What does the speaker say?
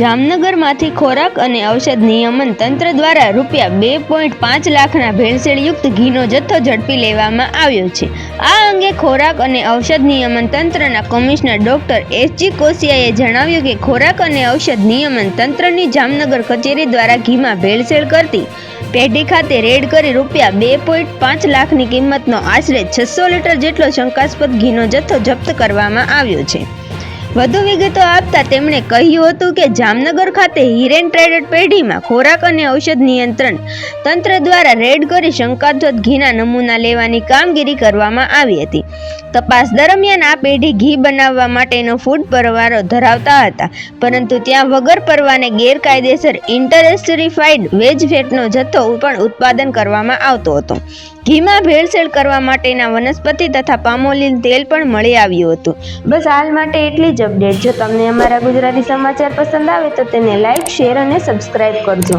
જામનગરમાંથી ખોરાક અને ઔષધ નિયમન તંત્ર દ્વારા રૂપિયા બે પોઈન્ટ પાંચ લાખના ભેળસેળયુક્ત ઘીનો જથ્થો ઝડપી લેવામાં આવ્યો છે. આ અંગે ખોરાક અને ઔષધ નિયમન તંત્રના કમિશનર ડોક્ટર એસજી કોશિયાએ જણાવ્યું કે ખોરાક અને ઔષધ નિયમન તંત્રની જામનગર કચેરી દ્વારા ઘીમાં ભેળસેળ કરતી પેઢી ખાતે રેડ કરી રૂપિયા બે પોઈન્ટ પાંચ લાખની કિંમતનો આશરે છસો લીટર જેટલો શંકાસ્પદ ઘીનો જથ્થો જપ્ત કરવામાં આવ્યો છે. વધુ વિગતો આપતા તેમણે કહ્યું હતું કે જામનગર ખાતે હિરેન ટ્રેડેડ પેઢીમાં ખોરાક અને ઔષધ નિયંત્રણ તંત્ર દ્વારા રેડ કરી શંકાસ્પદ ઘીના નમૂના લેવાની કામગીરી કરવામાં આવી હતી. તપાસ દરમિયાન આ પેઢી ઘી બનાવવા માટેનો ફૂડ પરવારો ધરાવતા હતા, પરંતુ ત્યાં વગર પરવાને ગેરકાયદેસર ઇન્ટરેસ્ટરીફાઈડ વેજ ફેટનો જથ્થો પણ ઉત્પાદન કરવામાં આવતો હતો. ઘીમાં ભેળસેળ કરવા માટેના વનસ્પતિ તથા પામોલીન તેલ પણ મળી આવ્યું હતું. બસ હાલ માટે એટલી જ. અપડેટ જો તમને અમારા ગુજરાતી સમાચાર પસંદ આવે તો તેને લાઇક શેર અને સબસ્ક્રાઇબ કરજો.